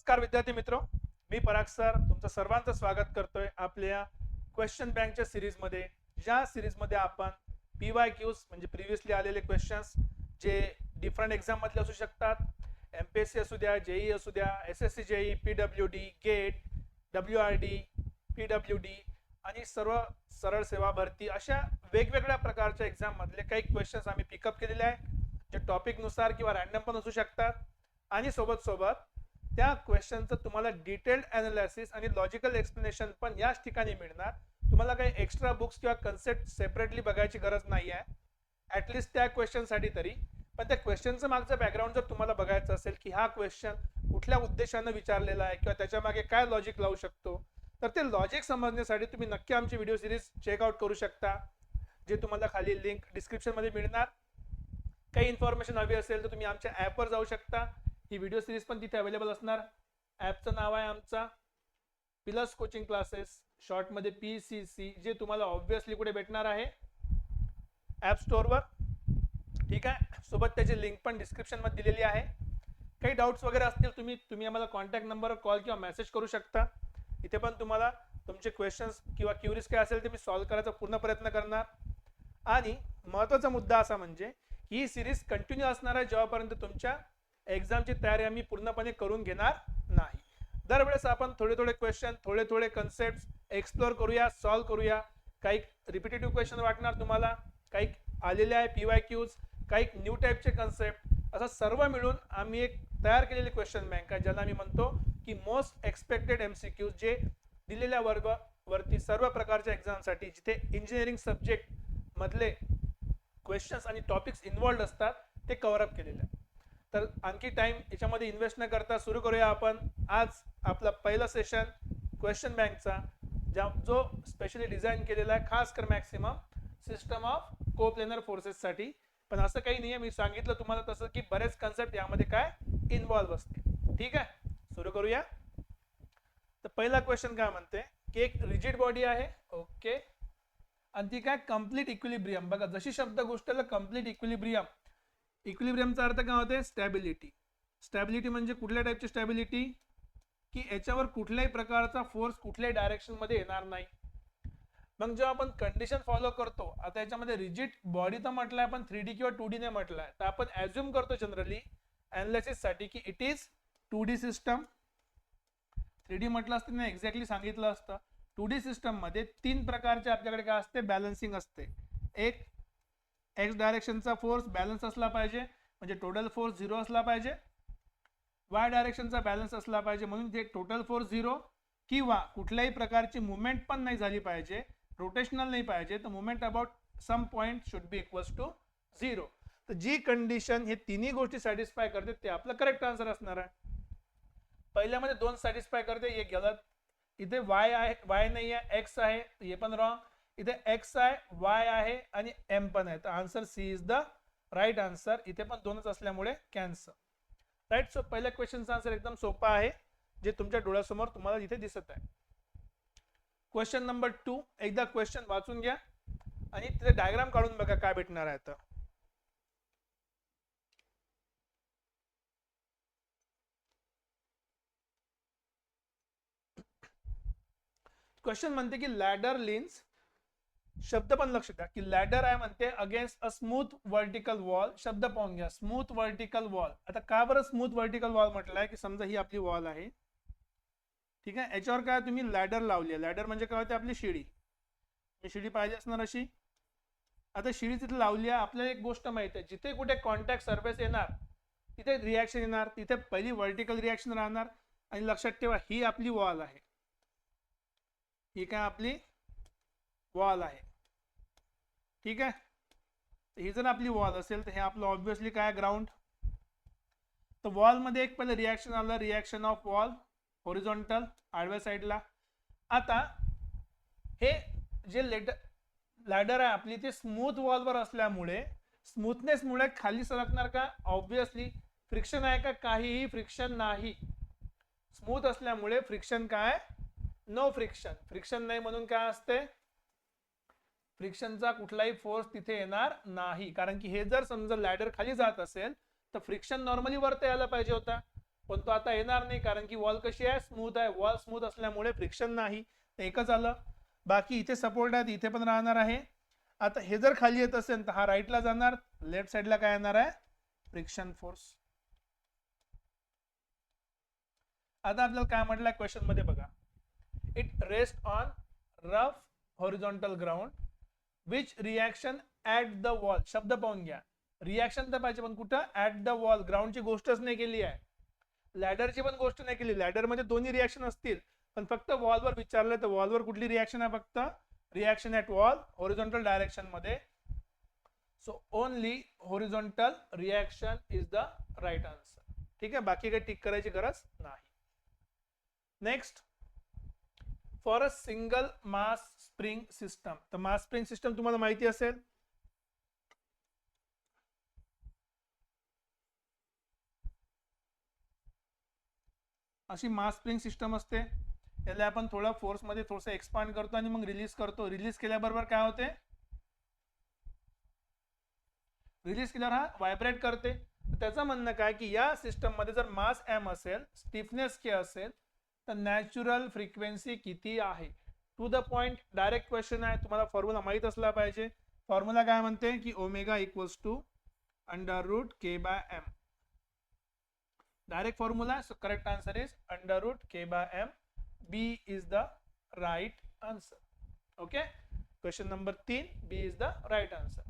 नमस्कार विद्यार्थी मित्र. मी पराग सर. तुमचं सर्वांचं स्वागत करतोय आपल्या क्वेश्चन बँकच्या सिरीजमध्ये ज्या सिरीजमध्ये आपण पी वाय क्यूज म्हणजे प्रिव्हियसली आलेले क्वेश्चन्स जे डिफरंट एक्झाममधले असू शकतात. एम पी एस सी असू द्या जेई असू द्या S S C JE P W D GATE W R D P W D आणि सर्व सरळ सेवा भरती अशा वेगवेगळ्या प्रकारच्या एक्झाममधले काही क्वेश्चन्स आम्ही पिकअप केलेले आहे. जे टॉपिकनुसार किंवा रॅन्डम पण असू शकतात. आणि सोबत सोबत त्या क्वेश्चनचं तुम्हाला डिटेल्ड अनालिसिस आणि लॉजिकल एक्सप्लेनेशन पण याच ठिकाणी मिळणार. तुम्हाला काही एक्स्ट्रा बुक्स किंवा कन्सेप्ट सेपरेटली बघायची गरज नाही आहे ॲटलिस्ट त्या क्वेश्चनसाठी तरी. पण त्या क्वेश्चनचं मागचं बॅकग्राऊंड जर तुम्हाला बघायचं असेल की हा क्वेश्चन कुठल्या उद्देशानं विचारलेला आहे किंवा त्याच्यामागे काय लॉजिक लावू शकतो तर ते लॉजिक समजण्यासाठी तुम्ही नक्की आमची व्हिडिओ सिरीज चेकआउट करू शकता जे तुम्हाला खाली लिंक डिस्क्रिप्शनमध्ये मिळणार. काही इन्फॉर्मेशन हवी असेल तर तुम्ही आमच्या ॲपवर जाऊ शकता. ही व्हिडिओ सिरीज पण तिथे अवेलेबल असणार. ॲपचं नाव आहे आमचा. प्लस कोचिंग क्लासेस शॉर्टमध्ये पी सी सी जे तुम्हाला ऑब्व्हियसली कुठे भेटणार आहे. ॲप स्टोअरवर ठीक आहे? सोबत त्याची लिंक पण डिस्क्रिप्शनमध्ये दिलेली आहे. काही डाऊट्स वगैरे असतील तुम्ही तुम्ही आम्हाला कॉन्टॅक्ट नंबरवर कॉल किंवा मेसेज करू शकता. इथे पण तुम्हाला तुमचे क्वेश्चन्स किंवा क्युरीज काय असेल ते मी सॉल्व्ह करायचा पूर्ण प्रयत्न करणार. आणि महत्त्वाचा मुद्दा असा म्हणजे ही सिरीज कंटिन्यू असणार आहे जेव्हापर्यंत तुमच्या एक्झामची तयारी आम्ही पूर्णपणे करून घेणार नाही. दरवेळेस आपण थोडे थोडे क्वेश्चन थोडे थोडे कन्सेप्ट एक्सप्लोअर करूया सॉल्व्ह करूया. काही रिपिटेटिव्ह क्वेश्चन वाटणार तुम्हाला काही आलेले आहे पी वाय क्यूज काही न्यू टाईपचे कन्सेप्ट असं सर्व मिळून आम्ही एक तयार केलेली क्वेश्चन बँक आहे ज्याला आम्ही म्हणतो की most expected M C Qs जे दिलेल्या वर्ग वरती सर्व प्रकारच्या एक्झामसाठी जिथे इंजिनिअरिंग सब्जेक्ट मधले क्वेश्चन्स आणि टॉपिक्स इन्वॉल्ड असतात ते कव्हरअप केलेले आहे तर आणखी टाइम याच्यामध्ये इन्व्हेस्ट न करता सुरू करूया आपण. आज आपला पहिला सेशन क्वेश्चन बँकचा ज्या जो स्पेशली डिझाईन केलेला आहे खास कर maximum system of coplanar फोर्सेससाठी पण असं काही नाही आहे मी सांगितलं तुम्हाला तसं की बरेच कन्सेप्ट यामध्ये काय इन्व्हॉल्व असते. ठीक आहे? सुरू करूया. तर पहिला क्वेश्चन काय म्हणते? की एक रिजिड बॉडी आहे. ओके आणि ती काय कंप्लीट इक्विलिब्रियम बघा जशी शब्द गोष्टीला कंप्लीट इक्विलिब्रियम इक्विलिब्रियमचा अर्थ काय होते? स्टॅबिलिटी. स्टॅबिलिटी म्हणजे कुठल्या टाईपची स्टॅबिलिटी की याच्यावर कुठल्याही प्रकारचा फोर्स कुठल्याही डायरेक्शनमध्ये येणार नाही. मग जेव्हा आपण कंडिशन फॉलो करतो आता याच्यामध्ये रिजिट बॉडी तर म्हटलंय पण थ्री डी किंवा टू डी ने म्हटलंय. तर आपण ऍझ्युम करतो जनरली अनालिसिससाठी की it is two D system three D म्हटलं असतं ना एक्झॅक्टली सांगितलं असतं. टू डी सिस्टममध्ये तीन प्रकारचे आपल्याकडे काय असते? बॅलन्सिंग असते. एक एक्स डायरेक्शनचा फोर्स बॅलन्स असला पाहिजे. म्हणजे टोटल फोर्स झिरो असला पाहिजे. वाय डायरेक्शनचा बॅलन्स असला पाहिजे. म्हणून ते टोटल फोर्स झिरो किंवा कुठल्याही प्रकारची मुवमेंट पण नाही झाली पाहिजे. रोटेशनल नाही पाहिजे. तर movement about some point should be equals to zero तर जी कंडिशन हे तिन्ही गोष्टी सॅटिस्फाय करते ते आपलं करेक्ट आन्सर असणार आहे. पहिल्यामध्ये दोन सॅटिस्फाय करते. एक गलत. इथे वाय आहे वाय नाही आहे एक्स आहे. हे पण रॉंग इथे एक्स आहे वाय आहे आणि एम पण आहे. तर answer C is the right answer इथे पण दोनच असल्यामुळे कॅन्सर राईट सो पहिल्या क्वेश्चनचा आन्सर एकदम सोपा आहे जे तुमच्या डोळ्यासमोर तुम्हाला इथे दिसत आहे. क्वेश्चन नंबर टू एकदा क्वेश्चन वाचून घ्या आणि तिथे डायग्राम काढून बघा काय भेटणार आहे तर. क्वेश्चन म्हणते की लॅडर लिन्स शब्द पण लक्ष द्या की लॅडर आहे म्हणते against a smooth vertical wall शब्द पाहून घ्या. स्मूथ वर्टिकल वॉल आता का बरं स्मूथ वर्टिकल वॉल म्हटलंय? की समजा ही आपली वॉल आहे. ठीक आहे? याच्यावर काय तुम्ही लॅडर लावली आहे. लॅडर म्हणजे काय होते? आपली शिडी. शिडी पाहिजे असणार अशी? आता शिडी तिथे लावली आहे. आपल्याला एक गोष्ट माहिती आहे. जिथे कुठे कॉन्टॅक्ट सर्फेस येणार तिथे रिॲक्शन येणार. तिथे पहिली वर्टिकल रिॲक्शन राहणार. आणि लक्षात ठेवा ही आपली वॉल आहे. ही काय आपली वॉल आहे. ठीक आहे? ही जर आपली वॉल असेल तर हे आपलं ऑब्विसली काय ग्राउंड तर वॉलमध्ये एक पहिलं रिॲक्शन आलं रिॲक्शन ऑफ वॉल होरिझॉन्टल आडव्या साईडला आता हे जे लेटर लॅडर आहे आपली ते स्मूथ वॉलवर असल्यामुळे स्मूथनेसमुळे खाली सरकणार का? ऑब्विसली फ्रिक्शन आहे का? काहीही फ्रिक्शन नाही. स्मूथ असल्यामुळे फ्रिक्शन काय? नो फ्रिक्शन फ्रिक्शन नाही म्हणून काय असते फ्रिक्शनचा कुठलाही फोर्स तिथे येणार नाही. कारण की हे जर समजा लॅडर खाली जात असेल तर फ्रिक्शन नॉर्मली वरती यायला पाहिजे होता. पण तो आता येणार नाही कारण की वॉल कशी आहे? स्मूथ आहे. वॉल स्मूथ असल्यामुळे फ्रिक्शन नाही. ते एकच आलं. बाकी इथे सपोर्ट आहे इथे पण राहणार आहे. आता हे जर खाली येत असेल तर हा राईटला जाणार. लेफ्ट साईडला काय येणार आहे? फ्रिक्शन फोर्स आता आपल्याला काय म्हटलंय? क्वेश्चनमध्ये बघा. It rest on rough horizontal ground which reaction at the wall शब्द पाहून घ्या. रिॲक्शन तर पाहिजे पण कुठं? ऍट द वॉल ग्राउंडची गोष्टच नाही केली आहे. लॅडरची पण गोष्ट नाही केली. लॅडरमध्ये दोन्ही रिॲक्शन असतील. पण फक्त वॉलवर विचारलं तर वॉलवर कुठली रिॲक्शन आहे फक्त? Reaction at wall horizontal डायरेक्शनमध्ये. So only horizontal reaction is the right answer ठीक आहे? बाकी काही टिक करायची गरज नाही. Next for a single mass spring system. तर मास स्प्रिंग सिस्टम तुम्हाला माहिती असेल? अशी मास स्प्रिंग सिस्टम असते. याला आपण थोडा फोर्समध्ये थोडस एक्सपांड करतो आणि मग रिलीज करतो. रिलीज केल्याबरोबर काय होते? रिलीज केल्यावर हा व्हायब्रेट करते. त्याचं म्हणणं काय की या सिस्टममध्ये जर मास एम असेल स्टिफनेस के असेल तर नॅचरल फ्रिक्वेन्सी किती आहे? To the point direct question आहे. तुम्हाला फॉर्म्युला माहीत असला पाहिजे. फॉर्म्युला काय म्हणते? की omega equals to under root K by M direct formula correct answer is under root K by M B is the right answer okay question number तीन B is the right answer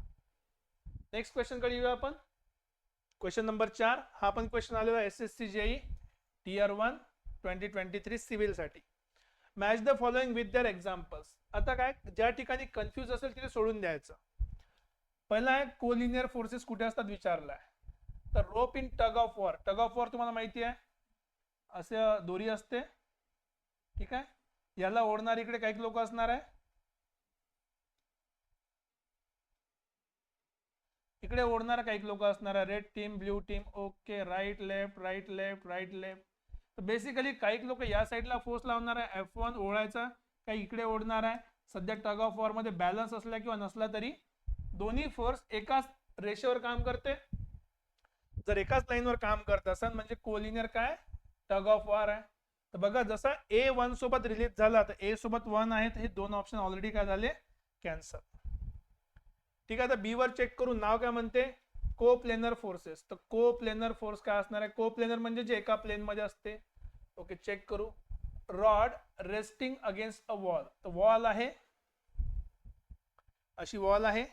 next क्वेश्चनकडे येऊया आपण. Question number चार हा पण question आलेला S S C JE tier one twenty twenty three सिव्हिलसाठी. Match the following with their examples आता काय ज्या ठिकाणी कन्फ्यूज असेल तिथे सोडून द्यायचं. पहिला आहे कोलिनियर फोर्सेस कुठे असतात विचारलाय. तर rope in tug of war tug of war तुम्हाला माहिती आहे? असे दोरी असते. ठीक आहे? याला ओढणार इकडे काही लोक असणार आहे. इकडे ओढणार काही लोक असणार आहे. Red team blue team okay right left right left right left तर बेसिकली काही लोक या साईडला फोर्स लावणार आहे. एफ वन ओढायचा काही इकडे ओढणार आहे. सध्या टग ऑफ वॉरमध्ये बॅलन्स असला किंवा नसला तरी दोन्ही फोर्स एकाच रेषेवर काम करते. जर एकाच लाईनवर काम करत असाल म्हणजे कोलिनियर काय? टग ऑफ वॉर आहे. तर बघा जसा ए वन सोबत रिलीज झाला तर ए सोबत वन आहे हे दोन ऑप्शन ऑलरेडी काय झाले? कॅन्सल ठीक आहे तर बी वर चेक करून नाव काय म्हणते? को प्लेनर फोर्सेस तर को प्लेनर फोर्स काय असणार आहे? को प्लेनर म्हणजे जे एका प्लेन मध्ये असते. ओके चेक करू. Rod resting against a wall तर वॉल आहे. अशी वॉल आहे.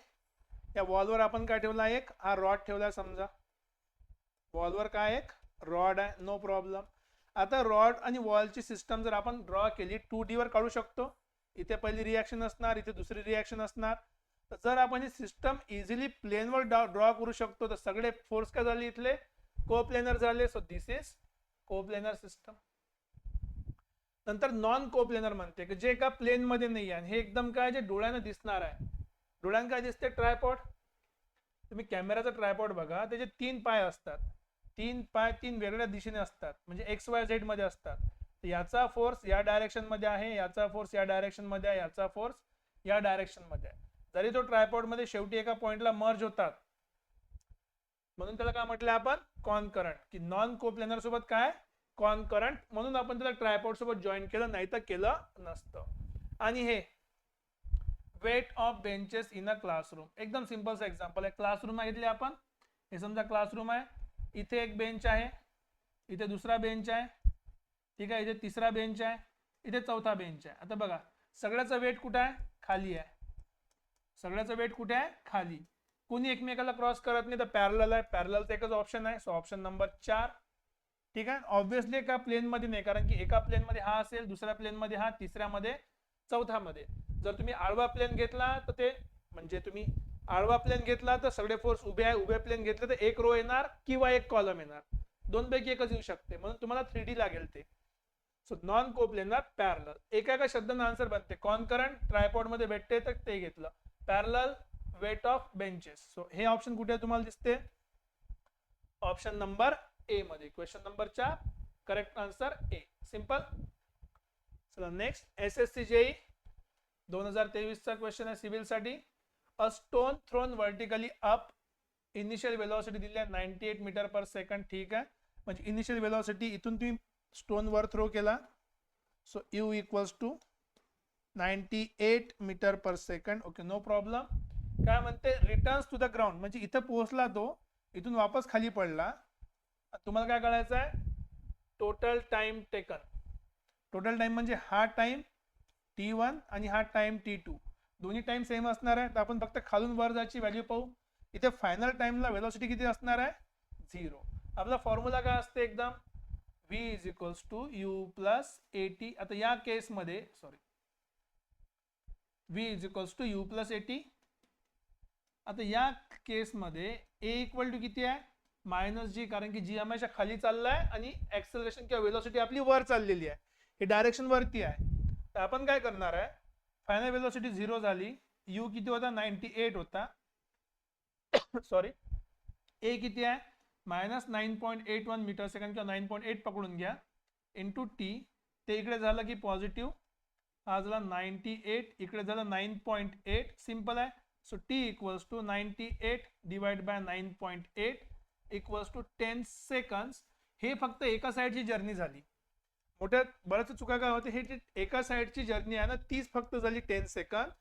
या वॉलवर आपण काय ठेवला एक? हा रॉड ठेवला समजा. वॉलवर काय एक? रॉड आहे. नो प्रॉब्लेम आता रॉड आणि वॉलची सिस्टम जर आपण ड्रॉ केली टू डी वर काढू शकतो. इथे पहिली रिॲक्शन असणार इथे दुसरी रिॲक्शन असणार. तर जर आपण ही सिस्टम इझिली प्लेनवर ड्रॉ करू शकतो तर सगळे फोर्स काय झाले इथले? को प्लेनर झाले. So this is coplanar system नंतर नॉन कोप्लेनर म्हणते की जे एका प्लेन मध्ये नाही आहे. हे एकदम काय जे डोळ्यानं दिसणार आहे. डोळ्यानं काय दिसते? ट्रायपॉड तुम्ही कॅमेराचा ट्रायपॉड बघा. त्याचे तीन पाय असतात. तीन पाय तीन वेगळ्या दिशेने असतात. म्हणजे एक्स वाय झेडमध्ये असतात. याचा फोर्स या डायरेक्शनमध्ये आहे याचा फोर्स या डायरेक्शनमध्ये आहे याचा फोर्स या डायरेक्शनमध्ये आहे. जरी तो ट्रायपॉडमध्ये शेवटी एका पॉईंटला मर्ज होतात. म्हणून त्याला काय म्हटलं आपण? कॉन करंट की नॉन कोप्लेनर सोबत काय? कॉन करंट म्हणून आपण त्याला ट्रायपॉड सोबत जॉईन केलं नाही तर केलं नसतं. आणि हे weight of benches in a classroom एकदम सिम्पलचं एक्झाम्पल आहे. क्लासरूम घेतले आपण? हे समजा क्लासरूम आहे. इथे एक बेंच आहे. इथे दुसरा बेंच आहे. ठीक आहे? इथे तिसरा बेंच आहे. इथे चौथा बेंच आहे. आता बघा सगळ्याचा वेट कुठं आहे? खाली आहे. सगळ्याचं वेट कुठे आहे? खाली. कोणी एकमेकाला क्रॉस करत नाही तर पॅरल आहे. पॅरलचा एकच ऑप्शन आहे. सो ऑप्शन नंबर चार ठीक आहे? ऑब्व्हियसली एका प्लेन मध्ये नाही. कारण की एका प्लेन मध्ये हा असेल दुसऱ्या प्लेन मध्ये हा तिसऱ्या मध्ये मध्ये. जर तुम्ही आळवा प्लेन घेतला तर ते म्हणजे तुम्ही आडवा प्लेन घेतला तर सगळे फोर्स उभे आहे उभे प्लेन घेतले तर एक रो येणार किंवा एक कॉलम येणार. दोन पैकी एकच येऊ शकते. म्हणून तुम्हाला थ्री डी लागेल ते. सो नॉन कोप्लेनर पॅरल एका एका शब्दांना आन्सर बनते. कॉन्करंट ट्रायपॉडमध्ये भेटते तर ते घेतलं. Parallel weight of benches so हे ऑप्शन कुठे तुम्हाला दिसते? ऑप्शन नंबर ए मध्ये. क्वेश्चन नंबर चार. करेक्ट आन्सर ए सिंपल चला next S S C JE दोन हजार तेवीसचा क्वेश्चन आहे सिव्हिलसाठी. A stone thrown vertically up initial velocity दिली आहे ninety eight metre per second ठीक आहे? म्हणजे इनिशियल वेलॉसिटी इथून तुम्ही स्टोन वर थ्रो केला. So U equals to ninety eight metre per second okay no problem काय म्हणते? रिटर्न्स टू द ग्राउंड म्हणजे इथं पोहोचला तो. इथून वापस खाली पडला. तुम्हाला काय करायचं आहे? Total time taken total time म्हणजे हा टाइम टी वन आणि हा टाइम टी टू दोन्ही टाइम सेम असणार आहे. तर आपण फक्त खालून वर जायची व्हॅल्यू पाहू. इथे फायनल टाइमला वेलॉसिटी किती असणार आहे? झिरो आपला फॉर्म्युला काय असते एकदम? V is equals to U plus A T आता या केसमध्ये sorry V is equals to U plus A T आता या केसमध्ये ए इक्वल टू किती आहे? मायनस जी कारण की जी हमेशा खाली चाललाय आणि ऍक्सलरेशन किंवा वेलॉसिटी आपली वर चाललेली आहे. हे डायरेक्शन वरती आहे. तर आपण काय करणार आहे? फायनल वेलॉसिटी झिरो झाली. यू किती होता? नाईन्टी एट होता. सॉरी ए किती आहे? Minus nine point eight one metre second किंवा नाईन पॉईंट एट पकडून घ्या. इंटू टी ते इकडे झालं की पॉझिटिव्ह हा झाला नाईन्टी एट इकडे झालं नाईन पॉईंट एट सिंपल आहे. So T equals to ninety eight divide by nine point eight equals to ten seconds हे फक्त एका साईडची जर्नी झाली. मोठ्या बऱ्याच चुका काय होते हे जे एका साईडची जर्नी आहे ना तीच फक्त झाली टेन सेकंद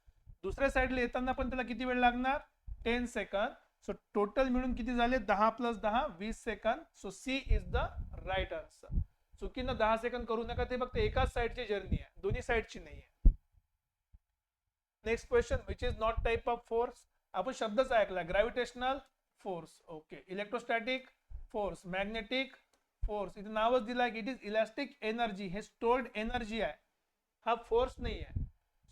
दुसऱ्या साईडला येताना पण त्याला किती वेळ लागणार? टेन सेकंद सो टोटल मिळून किती झाले? दहा प्लस दहा वीस second so C is the right answer चुकीनं दहा सेकंद करू नका ते फक्त एकाच साईडची जर्नी आहे. दोन्ही साईडची नाही आहे. Next question which is not type of force आपण शब्दच ऐकला. Gravitational force okay electrostatic force magnetic force इथे नावच दिलं आहे की इट इज़ इलास्टिक एनर्जी हे। स्टोर्ड एनर्जी आहे हा। फोर्स नाही आहे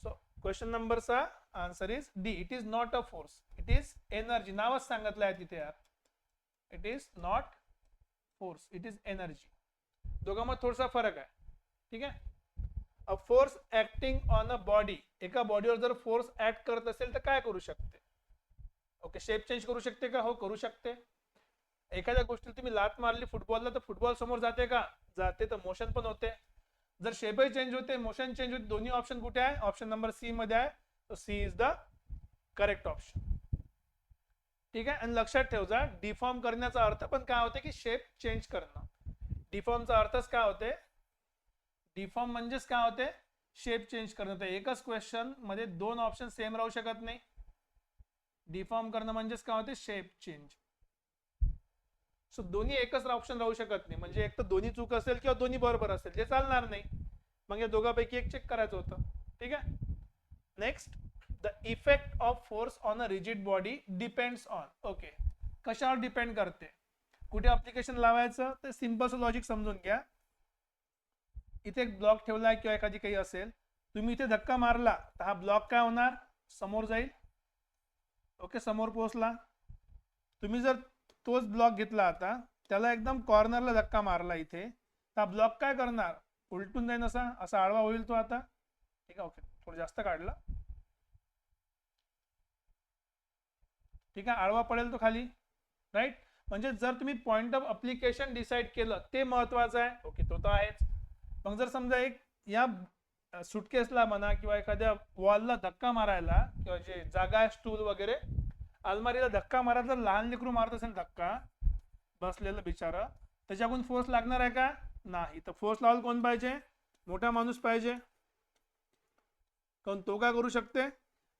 सो क्वेश्चन नंबरचा answer is D it is not a force it is energy नावच सांगितलं आहे तिथे यार। It is not force it is energy दोघांमध्ये थोडासा फरक आहे। ठीक आहे? A force acting on a body एका बॉडीवर जर फोर्स ऍक्ट करत असेल तर काय करू शकते? ओके शेप चेंज करू शकते का? हो करू शकते. एखाद्या गोष्टीला तुम्ही लात मारली फुटबॉलला तर फुटबॉल समोर जाते का? जाते तर मोशन पण होते. जर शेपही चेंज होते मोशन चेंज होते दोन्ही ऑप्शन कुठे आहे? ऑप्शन नंबर सी मध्ये आहे. तर C is the correct option ठीक आहे? आणि लक्षात ठेव जा डिफॉर्म करण्याचा अर्थ पण काय होते की शेप चेंज करणं. डिफॉर्मचा अर्थच काय होते? डिफॉर्म म्हणजेच काय होते? शेप चेंज करणं. तर एकच क्वेश्चनमध्ये दोन ऑप्शन सेम राहू शकत नाही. डिफॉर्म करणं म्हणजेच काय होते? शेप चेंज सो दोन्ही एकच ऑप्शन राहू शकत नाही. म्हणजे एक तर दोन्ही चूक असेल किंवा दोन्ही बरोबर असेल. जे चालणार नाही. मग या दोघांपैकी एक चेक करायचं होतं. ठीक आहे? Next the effect of force on a rigid body depends on okay कशावर डिपेंड करते? कुठे अप्लिकेशन लावायचं? ते सिंपल लॉजिक समजून घ्या. इथे एक ब्लॉक ठेवलाय किंवा एखादी काही असेल. तुम्ही इथे धक्का मारला तर हा ब्लॉक काय होणार? समोर जाईल. ओके समोर पोहोचला. तुम्ही जर तोच ब्लॉक घेतला आता त्याला एकदम कॉर्नरला धक्का मारला इथे. तर ब्लॉक काय करणार? उलटून जाईन असा असा आळवा होईल तो आता. ठीक आहे ओके. थोडं जास्त काढला. ठीक आहे आळवा पडेल तो खाली. राईट म्हणजे जर तुम्ही पॉइंट ऑफ अप्लिकेशन डिसाईड केलं ते महत्वाचं आहे. ओके तो तर आहेच. मग जर समजा एक या सुटकेसला म्हणा किंवा एखाद्या वॉलला धक्का मारायला किंवा जे जागा आहे स्टूल वगैरे अलमारीला धक्का मारायला जर लहान लेकरू मारत असेल धक्का बसलेलं बिचारा त्याच्याकडून फोर्स लागणार आहे का? नाही. तर फोर्स लावायला कोण पाहिजे? मोठा माणूस पाहिजे. कारण तो काय करू शकते?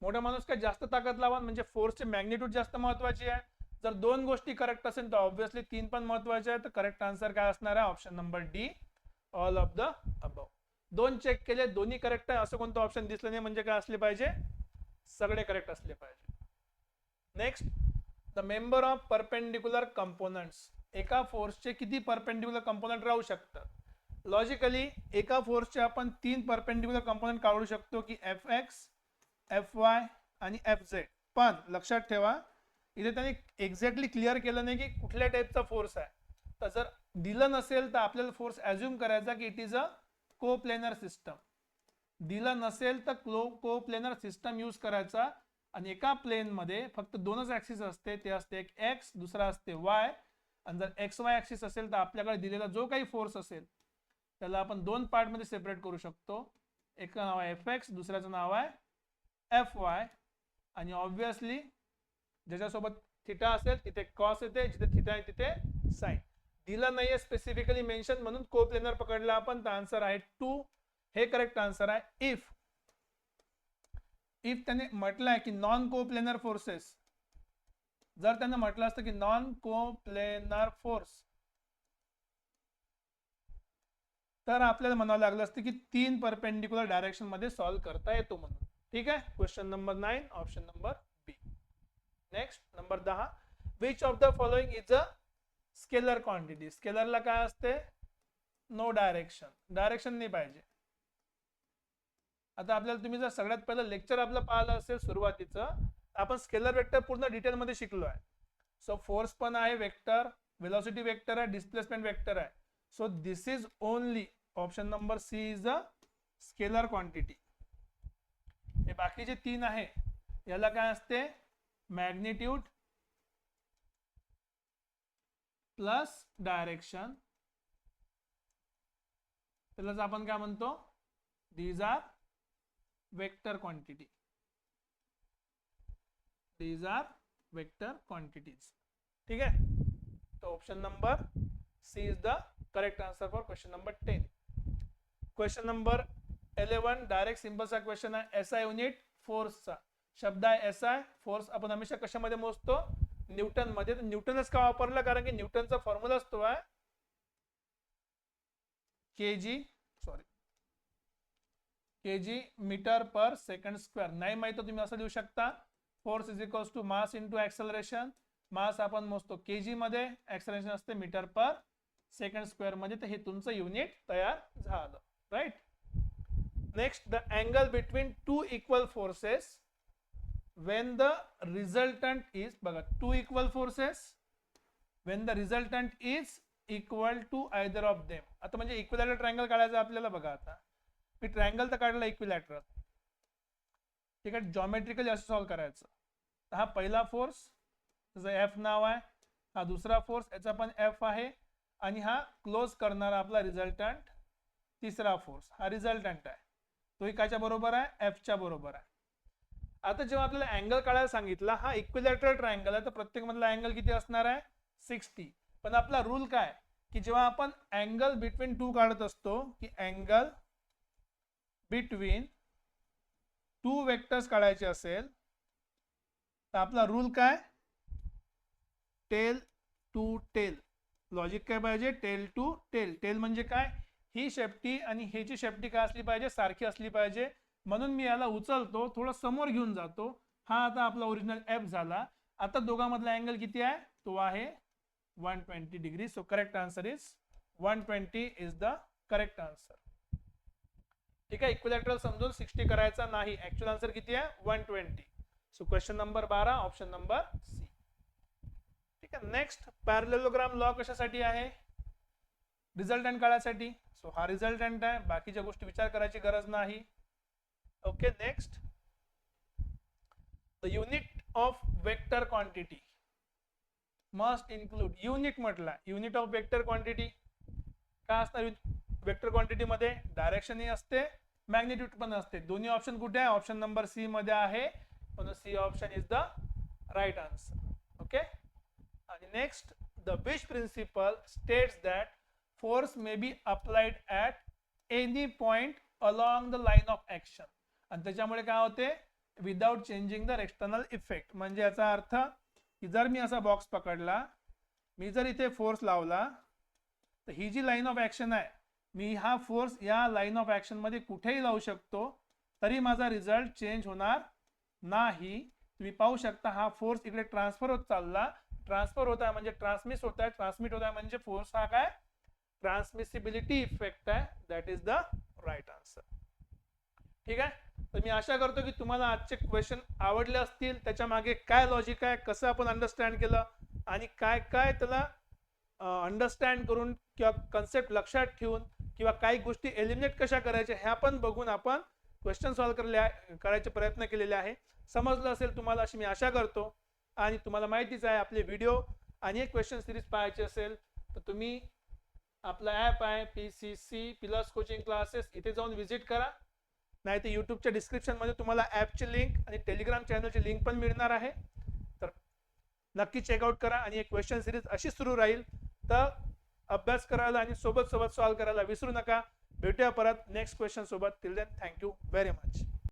मोठा माणूस काय जास्त ताकद लावा म्हणजे फोर्सची मॅग्नेट्यूड जास्त महत्वाची आहे. जर दोन गोष्टी करेक्ट असेल तर ऑब्व्हियसली तीन पण महत्त्वाचे आहे. तर करेक्ट आन्सर काय असणार आहे? Option number D all of the above दोन चेक केले दोन्ही करेक्ट आहे. असं कोणतं ऑप्शन दिसलं नाही म्हणजे काय असले पाहिजे? सगळे करेक्ट असले पाहिजे. Next the member of perpendicular components एका फोर्सचे किती परपेंडिक्युलर कंपोनंट राहू शकतात? लॉजिकली एका फोर्सचे आपण तीन परपेंडिक्युलर कंपोनंट काढू शकतो की एफ एक्स एफ वाय आणि एफ झेड पण लक्षात ठेवा इथे त्यांनी एक्झॅक्टली क्लिअर केलं नाही की कुठल्या टाईपचा फोर्स आहे. तर जर दिलं नसेल तर आपल्याला फोर्स ॲज्युम करायचा की इट इज अ को प्लेनर सिस्टम. दिलं नसेल तर क्लो को प्लेनर सिस्टम यूज करायचा आणि एका प्लेनमध्ये फक्त दोनच ऍक्सिस असते ते असते एक एक्स दुसरा असते वाय आणि जर एक्स वाय ऍक्सिस असेल तर आपल्याकडे दिलेला जो काही फोर्स असेल त्याला आपण दोन पार्टमध्ये सेपरेट करू शकतो. एक नाव आहे एफ एक्स दुसऱ्याचं नाव आहे एफ वाय आणि ऑब्विसली ज्याच्यासोबत थिटा असेल तिथे कॉस येते जिथे थिटा आहे तिथे साईन दिलं नाहीये स्पेसिफिकली मेन्शन म्हणून को प्लेनर पकडला आपण. तर आन्सर आहे टू हे करेक्ट आन्सर आहे इफ इफ त्याने म्हटलंय की नॉन को प्लेनर फोर्सेस जर त्यानं म्हटलं असतं की नॉन को प्लेनर फोर्स तर आपल्याला म्हणावं लागलं असतं की तीन परपेंडिक्युलर डायरेक्शनमध्ये सॉल्व्ह करता येतो म्हणून. ठीक आहे? Question number nine option number B next number दहा. Which of the following is a scalar quantity. स्केलरला काय असते? नो डायरेक्शन डायरेक्शन नाही पाहिजे. आता आपल्याला तुम्ही जर सगळ्यात पहिलं लेक्चर आपलं पाहिलं असेल सुरुवातीचं आपण स्केलर वेक्टर पूर्ण डिटेलमध्ये शिकलो आहे सो फोर्स पण आहे वेक्टर वेलॉसिटी वेक्टर आहे डिस्प्लेसमेंट वेक्टर आहे. So this is only option number C is a scalar quantity हे बाकीचे तीन आहे. याला काय असते? Magnitude plus direction. त्यालाच आपण काय म्हणतो? These are vector quantity these are vector quantities ठीक आहे? तो option number C is the correct answer for question number ten question number eleven direct सिंपलचा question आहे एस आय युनिट फोर्सचा शब्द आहे एस आय फोर्स आपण हमेशा कशामध्ये मोजतो? न्यूटनमध्ये. न्यूटनच का वापरला? कारण की न्यूटनचा फॉर्म्युला असतो आहे K G sorry K G meter per second square. नाही माहीत तुम्ही असं लिहू शकता. Force is equals to mass into acceleration mass आपण मोजतो के जी मध्ये. ऍक्सलरेशन असते मीटर पर सेकंड स्क्वेअरमध्ये. तर हे तुमचं युनिट तयार झालं. Right next the angle between two equal forces when the resultant is बघा two equal forces when the resultant is equal to either of them आता म्हणजे इक्विलॅटरल ट्रायंगल काढायचं आपल्याला बघा आता. मी ट्रायंगल तर काढला इक्विलॅटरल ठीक आहे जॉमेट्रिकली असं सॉल्व्ह करायचं. तर हा पहिला फोर्स त्याचं एफ नाव आहे. हा दुसरा फोर्स याचा पण एफ आहे. आणि हा क्लोज करणारा आपला रिझल्टंट तिसरा फोर्स हा रिझल्टंट आहे. तोही काच्या बरोबर आहे? एफच्या बरोबर आहे. आता जेव्हा आपल्याला अँगल काढायला सांगितला हा इक्विलॅटरल ट्रायंगल आहे तर प्रत्येक मधला अँगल किती असणार आहे? सिक्स्टी पण आपला रूल काय? की जेव्हा आपण अँगल बिटवीन टू काढत असतो की अँगल बिटवीन टू वेक्टर्स काढायचे असेल तर आपला रूल काय? Tail to tail. लॉजिक काय पाहिजे? Tail to tail. टेल म्हणजे काय? ही शेपटी आणि ह्याची शेपटी काय असली पाहिजे? सारखी असली पाहिजे. म्हणून मी याला उचलतो थोडं समोर घेऊन जातो. हा आता आपला ओरिजिनल एफ झाला. आता दोघांमधला अँगल किती आहे? तो आहे one twenty degree so correct answer is one twenty is the correct answer ठीक आहे? इक्विलॅटरल समजून सिक्स्टी करायचा नाही. ऍक्च्युअल आन्सर किती आहे? One twenty so question number बारा ऑप्शन नंबर सी ठीक आहे? नेक्स्ट पॅरलेलोग्राम लॉ कशासाठी आहे? रिझल्टंट काढायसाठी सो हा रिझल्टंट आहे. बाकीच्या गोष्टी विचार करायची गरज नाही. Okay next the unit of vector quantity must include unit म्हटला युनिट ऑफ वेक्टर क्वांटिटी काय असणार वेक्टर क्वांटिटी मध्ये डायरेक्शन ही असते मॅग्नेट्यूड पण असते. दोन्ही ऑप्शन कुठे आहे? ऑप्शन नंबर सी मध्ये आहे. म्हणून C option is the right answer okay आणि नेक्स्ट द बिश principle states that force may be applied at any point along the line of action आणि त्याच्यामुळे काय होते? Without changing the external effect म्हणजे याचा अर्थ की जर मी असा बॉक्स पकडला मी जर इथे फोर्स लावला तर ही जी लाईन ऑफ ॲक्शन आहे मी हा फोर्स या लाईन ऑफ ॲक्शनमध्ये कुठेही लावू शकतो तरी माझा रिझल्ट चेंज होणार नाही. तुम्ही पाहू शकता हा फोर्स इकडे ट्रान्सफर होत चालला. ट्रान्सफर होत आहे म्हणजे ट्रान्समिस होत आहे. ट्रान्समिट होत आहे म्हणजे फोर्स हा काय? ट्रान्समिसिबिलिटी इफेक्ट आहे. That is the right answer ठीक आहे? तर मी आशा करतो की तुम्हाला आजचे क्वेश्चन आवडले असतील. त्याच्यामागे काय लॉजिक आहे? कसं आपण अंडरस्टँड केलं? आणि काय काय त्याला अंडरस्टँड करून किंवा कन्सेप्ट लक्षात ठेवून किंवा काही गोष्टी एलिमिनेट कशा करायच्या ह्या पण बघून आपण क्वेश्चन सॉल्व्ह करल्या करायचे प्रयत्न केलेले आहे. समजलं असेल तुम्हाला अशी मी आशा करतो. आणि तुम्हाला माहितीच आहे आपले व्हिडिओ आणि एक क्वेश्चन सिरीज पाहायची असेल तर तुम्ही आपला ॲप आहे P C C plus coaching classes इथे जाऊन व्हिजिट करा. नाही तर यूट्यूबच्या डिस्क्रिप्शनमध्ये तुम्हाला ॲपची लिंक आणि टेलिग्राम चॅनलची लिंक पण मिळणार आहे. तर नक्की चेकआउट करा आणि एक क्वेश्चन सिरीज अशी सुरू राहील. तर अभ्यास करायला आणि सोबत सोबत सॉल्व्ह करायला विसरू नका. भेटूया परत नेक्स्ट क्वेश्चन सोबत. Till then thank you very much